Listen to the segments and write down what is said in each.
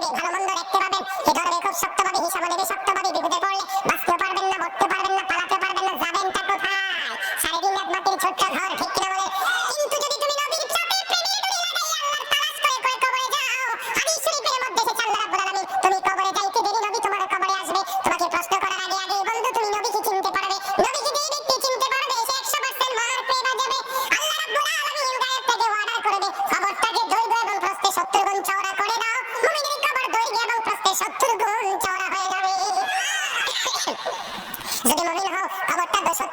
দিবে ভালো মন্দ দেখতে পাবেন এ ধরবে খুব শক্তভাবে হিসাব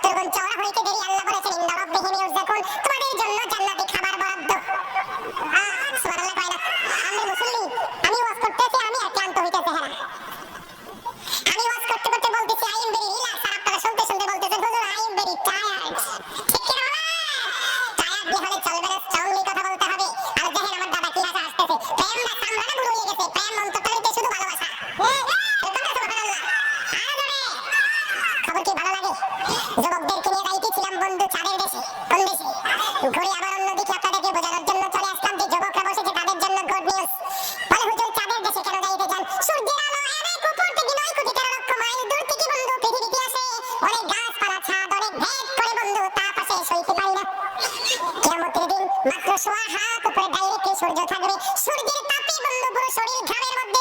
কবরটা 70 গুণ চওড়া হইতে দেরি আল্লাহ বলেছেন ইন্না রাব্বিহিম ইউরযাকুন তোমাদের জন্য জান্নাতি খাবার বরাদ্দ। আমি মুসল্লি, আমি ওয়াজ করতেছি, আমি আর ক্লান্ত হইতেছে হ্যাঁ আমি ওয়াজ করতে করতে বলতেছি, আই এম ভেরি রিল্যাক্স আর আপনারা শুনতে শুনতে বলতেছেন, হুজুর, আই এম ভেরি টায়ার্ড ঠিক যুবকদেরকে নিয়ে যাইতেছিলাম বন্ধু, চাঁদের দেশে কোন দেশে। ঘুরে আবার অন্যদিকে আপনাদেরকে বোঝানোর জন্য চলে আসলাম যে যুবকরা বসেছে তাদের জন্য গুড নিউজ হুজুর, চাঁদের দেশে কেন সূর্যের আলো অনেক উপর থেকে নয় কোটি তেরো লক্ষ মাইল দূর থেকে বন্ধু পৃথিবীতে আসে। অনেক গাছপালা, ছাদ, অনেক ভেদ করে বন্ধু পাশে সইতে পারি না। কিয়ামতের দিন মাত্র সোয়া হাত উপরে সূর্য থাকবে। সূর্যের তাপে বন্ধু পুরো শরীর ঘামের মধ্যে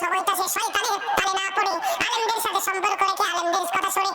সময়টা সে শয়তানের তালে না করে আলেমদের সাথে সম্পর্ক রেখে আলেমদের কথা শুনে